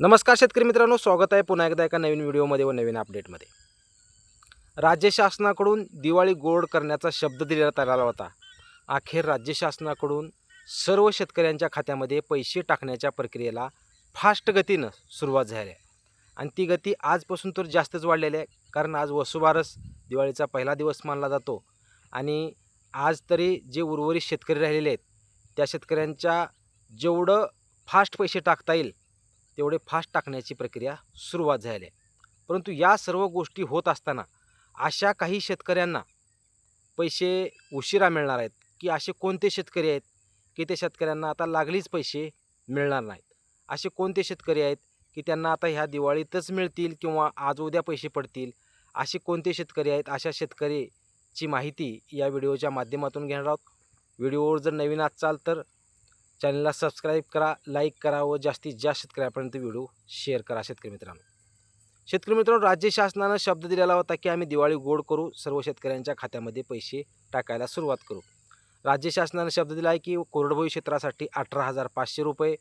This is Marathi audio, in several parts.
नमस्कार शेतकरी मित्रांनो स्वागत आहे पुन्हा एकदा एका नवीन व्हिडिओमध्ये व नवीन अपडेटमध्ये राज्य शासनाकडून दिवाळी गोड करण्याचा शब्द देण्यात आला होता. अखेर राज्य शासनाकडून सर्व शेतकऱ्यांच्या खात्यामध्ये पैसे टाकण्याच्या प्रक्रियेला फास्ट गतीनं सुरुवात झाली आहे. आणि ती गती आजपासून तर जास्तच वाढलेली आहे कारण आज वसुबारस दिवाळीचा पहिला दिवस मानला जातो. आणि आज तरी जे उर्वरित शेतकरी राहिलेले आहेत त्या शेतकऱ्यांच्या जेवढं फास्ट पैसे टाकता येईल तेवढे फास्ट टाकण्याची प्रक्रिया सुरुवात झाली आहे. परंतु या सर्व गोष्टी होत असताना अशा काही शेतकऱ्यांना पैसे उशिरा मिळणार आहेत की असे कोणते शेतकरी आहेत की त्या शेतकऱ्यांना आता लागलीच पैसे मिळणार नाहीत? असे कोणते शेतकरी आहेत की त्यांना आता ह्या दिवाळीतच मिळतील किंवा आज उद्या पैसे पडतील? असे कोणते शेतकरी आहेत? अशा शेतकरीची माहिती या व्हिडिओच्या माध्यमातून घेणार आहोत. व्हिडिओवर जर नवीन असाल तर चॅनलला सबस्क्राईब करा लाईक करा व जास्तीत जास्त शेतकऱ्यापर्यंत व्हिडिओ शेअर करा शेतकरी मित्रांनो. शेतकरी मित्रांनो राज्य शासनानं शब्द दिलेला होता की आम्ही दिवाळी गोड करू सर्व शेतकऱ्यांच्या खात्यामध्ये पैसे टाकायला सुरुवात करू. राज्य शासनानं शब्द दिला आहे की कोरडभोई क्षेत्रासाठी अठरा हजार पाचशे रुपये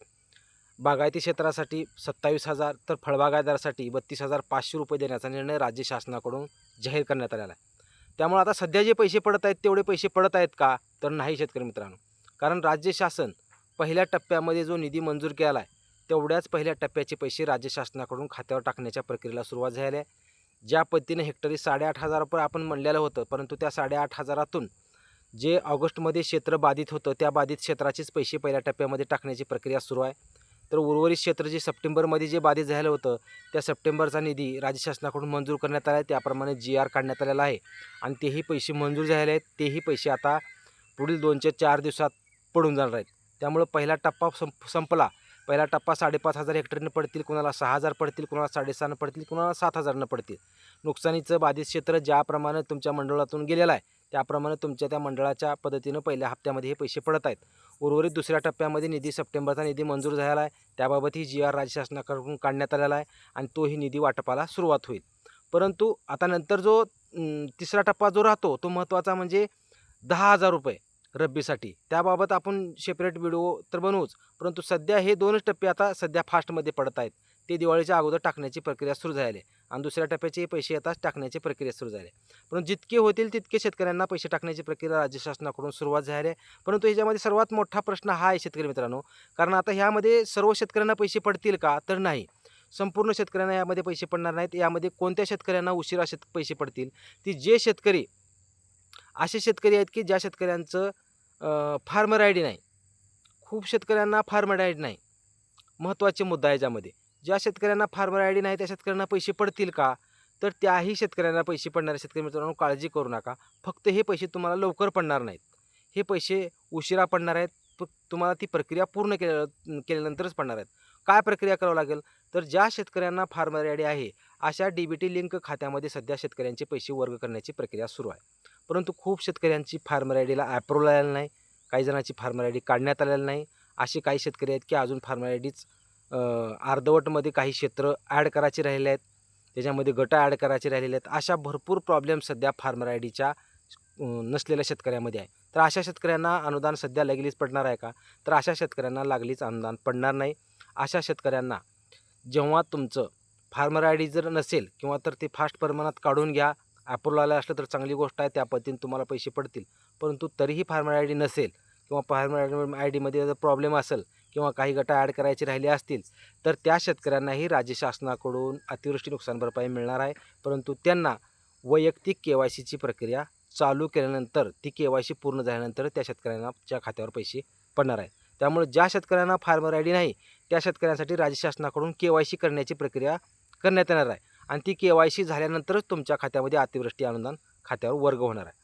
बागायती क्षेत्रासाठी सत्तावीस हजार तर फळबागायदारासाठी बत्तीस हजार पाचशे रुपये देण्याचा निर्णय राज्य शासनाकडून जाहीर करण्यात आलेला आहे. त्यामुळे आता सध्या जे पैसे पडत आहेत तेवढे पैसे पडत आहेत का? तर नाही शेतकरी मित्रांनो. कारण राज्य शासन पहिल्या टप्प्यामध्ये जो निधी मंजूर केला आहे तेवढ्याच पहिल्या टप्प्याचे पैसे राज्य शासनाकडून खात्यावर टाकण्याच्या प्रक्रियेला सुरुवात झाली आहे. ज्या पद्धतीने हेक्टरी साडेआठ हजार रुपये आपण म्हणलेलं होतं परंतु त्या साडेआठ हजारातून जे ऑगस्टमध्ये क्षेत्र बाधित होतं त्या बाधित क्षेत्राचेच पैसे पहिल्या टप्प्यामध्ये टाकण्याची प्रक्रिया सुरू आहे. तर उर्वरित क्षेत्र जे सप्टेंबरमध्ये जे बाधित झालं होतं त्या सप्टेंबरचा निधी राज्य शासनाकडून मंजूर करण्यात आला आहे. त्याप्रमाणे जी आर काढण्यात आलेला आहे. आणि तेही पैसे मंजूर झालेले आहेत. तेही पैसे आता पुढील दोनशे चार दिवसात पडून जाणार आहेत. त्यामुळं पहिला टप्पा संप संपला. पहिला टप्पा साडेपाच हजार हेक्टरनं पडतील कुणाला सहा हजार पडतील कुणाला साडेसहानं पडतील कुणाला सात हजारनं पडतील. नुकसानीचं बाधित क्षेत्र ज्याप्रमाणे तुमच्या मंडळातून गेलेलं आहे त्याप्रमाणे तुमच्या त्या मंडळाच्या पद्धतीनं पहिल्या हप्त्यामध्ये हे पैसे पडत आहेत. उर्वरित दुसऱ्या टप्प्यामध्ये निधी सप्टेंबरचा निधी मंजूर झालेला आहे. त्याबाबत ही जी आर राज्य शासनाकडून काढण्यात आलेला आहे आणि तोही निधी वाटपाला सुरुवात होईल. परंतु आता नंतर जो तिसरा टप्पा जो राहतो तो महत्त्वाचा म्हणजे दहा हजार रुपये. रब्बीसाठी. त्याबाबत आपण सेपरेट व्हिडिओ तर बनवूच. परंतु सध्या हे दोनच टप्पे आता सध्या फास्टमध्ये पडत आहेत. ते दिवाळीच्या अगोदर टाकण्याची प्रक्रिया सुरू झाली. आहे आणि दुसऱ्या टप्प्याचे पैसे आता टाकण्याची प्रक्रिया सुरू झाली. परंतु जितके होतील तितके शेतकऱ्यांना पैसे टाकण्याची प्रक्रिया राज्य शासनाकडून सुरुवात झाली. आहे परंतु ह्याच्यामध्ये सर्वात मोठा प्रश्न हा आहे शेतकरी मित्रांनो. कारण आता ह्यामध्ये सर्व शेतकऱ्यांना पैसे पडतील का? तर नाही. संपूर्ण शेतकऱ्यांना यामध्ये पैसे पडणार नाहीत. यामध्ये कोणत्या शेतकऱ्यांना उशिरा शेत पैसे पडतील? ती जे शेतकरी असे शेतकरी आहेत की ज्या शेतकऱ्यांचं फार्मर आय डी नाही. खूप शेतकऱ्यांना फार्मर आय डी नाही. महत्त्वाचे मुद्दा आहे ज्यामध्ये ज्या शेतकऱ्यांना फार्मर आय डी नाही त्या शेतकऱ्यांना पैसे पडतील का? तर त्याही शेतकऱ्यांना पैसे पडणाऱ्या शेतकरी मित्रांनो काळजी करू नका. फक्त हे पैसे तुम्हाला लवकर पडणार नाहीत. हे पैसे उशिरा पडणार आहेत. तुम्हाला ती प्रक्रिया पूर्ण केल्या केल्यानंतरच पडणार आहेत. काय प्रक्रिया करावं लागेल? तर ज्या शेतकऱ्यांना फार्मर आय डी आहे अशा डी बी टी लिंक खात्यामध्ये सध्या शेतकऱ्यांचे पैसे वर्ग करण्याची प्रक्रिया सुरू आहे. परंतु खूप शेतकऱ्यांची फार्मर आय डीला ॲप्रूव्हल आलेलं नाही. काही जणांची फार्मर आय डी काढण्यात आलेलं नाही. असे काही शेतकरी आहेत की अजून फार्मर आय डीच अर्धवटमध्ये काही क्षेत्र ॲड करायचे राहिले आहेत. त्याच्यामध्ये गटं ॲड करायचे राहिलेले आहेत. अशा भरपूर प्रॉब्लेम सध्या फार्मर आय डीच्या नसलेल्या शेतकऱ्यामध्ये आहे. तर अशा शेतकऱ्यांना अनुदान सध्या लागलीच पडणार आहे का? तर अशा शेतकऱ्यांना लागलीच अनुदान पडणार नाही. अशा शेतकऱ्यांना जेव्हा तुमचं फार्मर आय डी जर नसेल किंवा तर ते फास्ट प्रमाणात काढून घ्या ॲप्रूव्हल आलं असलं तर चांगली गोष्ट आहे त्या पद्धतीने तुम्हाला पैसे पडतील. परंतु तरीही फार्मर आय डी नसेल किंवा फार्मर आय डीमध्ये जर प्रॉब्लेम असेल किंवा काही गटं ॲड करायचे राहिले असतील तर त्या शेतकऱ्यांनाही राज्य शासनाकडून अतिवृष्टी नुकसान भरपाई मिळणार आहे. परंतु त्यांना वैयक्तिक के वाय सीची प्रक्रिया चालू केल्यानंतर ती के वाय सी पूर्ण झाल्यानंतर त्या शेतकऱ्यांच्या खात्यावर पैसे पडणार आहे त्यामुळे ज्या शेतकऱ्यांना फार्मर आय डी नाही त्या शेतकऱ्यांसाठी राज्य शासनाकडून के वाय सी करण्याची प्रक्रिया करण्यात येणार आहे. आणि ती के वाय सी झाल्यानंतरच तुमच्या खात्यामध्ये अतिवृष्टी अनुदान खात्यावर वर्ग होणार आहे.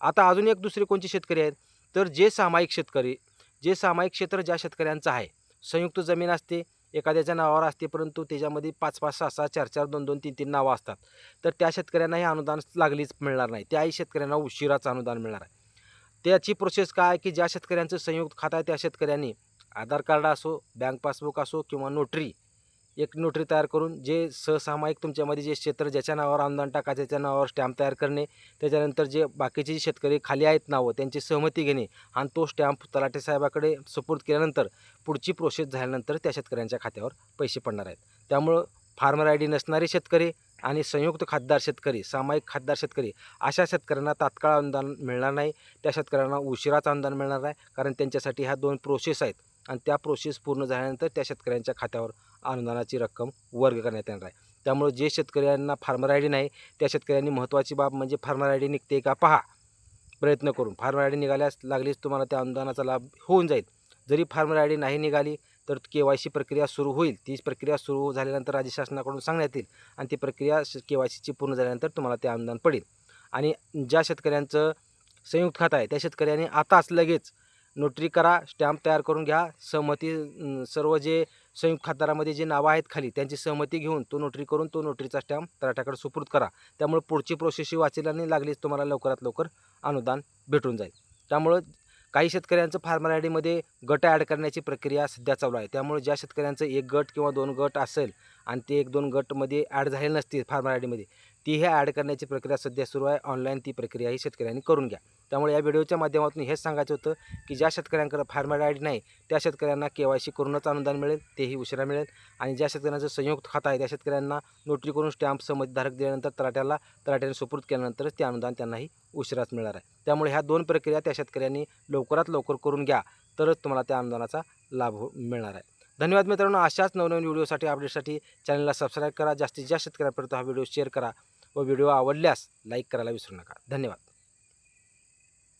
आता अजून एक दुसरे कोणते शेतकरी आहेत? तर जे सामायिक शेतकरी जे सामायिक क्षेत्र ज्या शेतकऱ्यांचं आहे संयुक्त जमीन असते एखाद्याच्या नावावर असते परंतु त्याच्यामध्ये पाच पाच सहा सहा चार चार दोन दोन तीन तीन नावं असतात. तर त्या शेतकऱ्यांना हे अनुदान लागलीच मिळणार नाही. त्याही शेतकऱ्यांना उशिराचं अनुदान मिळणार आहे. त्याची प्रोसेस काय की ज्या शेतकऱ्यांचं संयुक्त खातं आहे त्या शेतकऱ्यांनी आधार कार्ड असो बँक पासबुक असो किंवा नोटरी एक नोटरी तयार करून जे सहसामायिक तुमच्यामध्ये जे क्षेत्र ज्याच्या नावावर अनुदान टाकायचं त्याच्या नावावर स्टॅम्प तयार करणे त्याच्यानंतर जे बाकीचे जे शेतकरी खाली आहेत नावं त्यांची सहमती घेणे आणि तो स्टॅम्प तलाठी साहेबाकडे सुपूर्द केल्यानंतर पुढची प्रोसेस झाल्यानंतर त्या शेतकऱ्यांच्या खात्यावर पैसे पडणार आहेत. त्यामुळं फार्मर आय डी नसणारे शेतकरी आणि संयुक्त खातदार शेतकरी सामायिक खातदार शेतकरी अशा शेतकऱ्यांना तात्काळ अनुदान मिळणार नाही. त्या शेतकऱ्यांना उशिराच अनुदान मिळणार आहे कारण त्यांच्यासाठी ह्या दोन प्रोसेस आहेत. आणि त्या प्रोसेस पूर्ण झाल्यानंतर त्या शेतकऱ्यांच्या खात्यावर अनुदानाची रक्कम वर्ग करण्यात येणार आहे. त्यामुळे जे शेतकऱ्यांना फार्मर आय डी नाही त्या शेतकऱ्यांनी महत्त्वाची बाब म्हणजे फार्मर आय डी निघते का पहा. प्रयत्न करून. फार्मर आय डी निघाल्यास लागलीच तुम्हाला त्या अनुदानाचा लाभ होऊन जाईल. जरी फार्मर आय डी नाही निघाली तर के वाय सी प्रक्रिया सुरू होईल. ती प्रक्रिया सुरू झाल्यानंतर राज्य शासनाकडून सांगण्यात येईल आणि ती प्रक्रिया के वाय सीची पूर्ण झाल्यानंतर तुम्हाला ते अनुदान पडेल. आणि ज्या शेतकऱ्यांचं संयुक्त खातं आहे त्या शेतकऱ्यांनी आताच लगेच नोटरी करा स्टॅम्प तयार करून घ्या. सहमती सर्व जे संयुक्त खातदारामध्ये जे नावं आहेत खाली त्यांची सहमती घेऊन तो नोटरी करून तो नोटरीचा स्टॅम्प तलाठ्याकडे सुपूर्द करा. त्यामुळे पुढची प्रोसेसही वाचेल नाही लागलीच तुम्हाला लवकरात लवकर अनुदान भेटून जाईल. त्यामुळं काही शेतकऱ्यांचं फार्मर आय डीमध्ये गट ॲड करण्याची प्रक्रिया सध्या चालू आहे. त्यामुळे ज्या शेतकऱ्यांचं एक गट किंवा दोन गट असेल आणि ते एक दोन गटमध्ये ॲड झाले नसतील फार्मर आय डीमध्ये ती ॲड करण्याची प्रक्रिया सध्या सुरू आहे. ऑनलाईन ती प्रक्रिया ही शेतकऱ्यांनी करून घ्या. त्यामुळे या व्हिडिओच्या माध्यमातून हेच सांगायचं होतं की ज्या शेतकऱ्यांकडे फार्मर आय डी नाही त्या शेतकऱ्यांना के वाय सी करूनच अनुदान मिळेल तेही उशिरा मिळेल. आणि ज्या शेतकऱ्यांचं संयुक्त खातं आहे त्या शेतकऱ्यांना नोटरी करून स्टॅम्प समजधारक दिल्यानंतर तराट्याला तराट्याने सुपूर्द केल्यानंतरच ते अनुदान त्यांनाही उशिराच मिळणार आहे. त्यामुळे ह्या दोन प्रक्रिया त्या शेतकऱ्यांनी लवकरात लवकर करून घ्या तरच तुम्हाला त्या अनुदानाचा लाभ हो मिळणार आहे. धन्यवाद मित्रांनो. अशाच नवनवीन व्हिडिओसाठी अपडेटसाठी चॅनलला सबस्क्राईब करा. जास्तीत जास्त शेतकऱ्यांपर्यंत हा व्हिडिओ शेअर करा. व व्हिडिओ आवडल्यास लाईक करायला विसरू नका. धन्यवाद.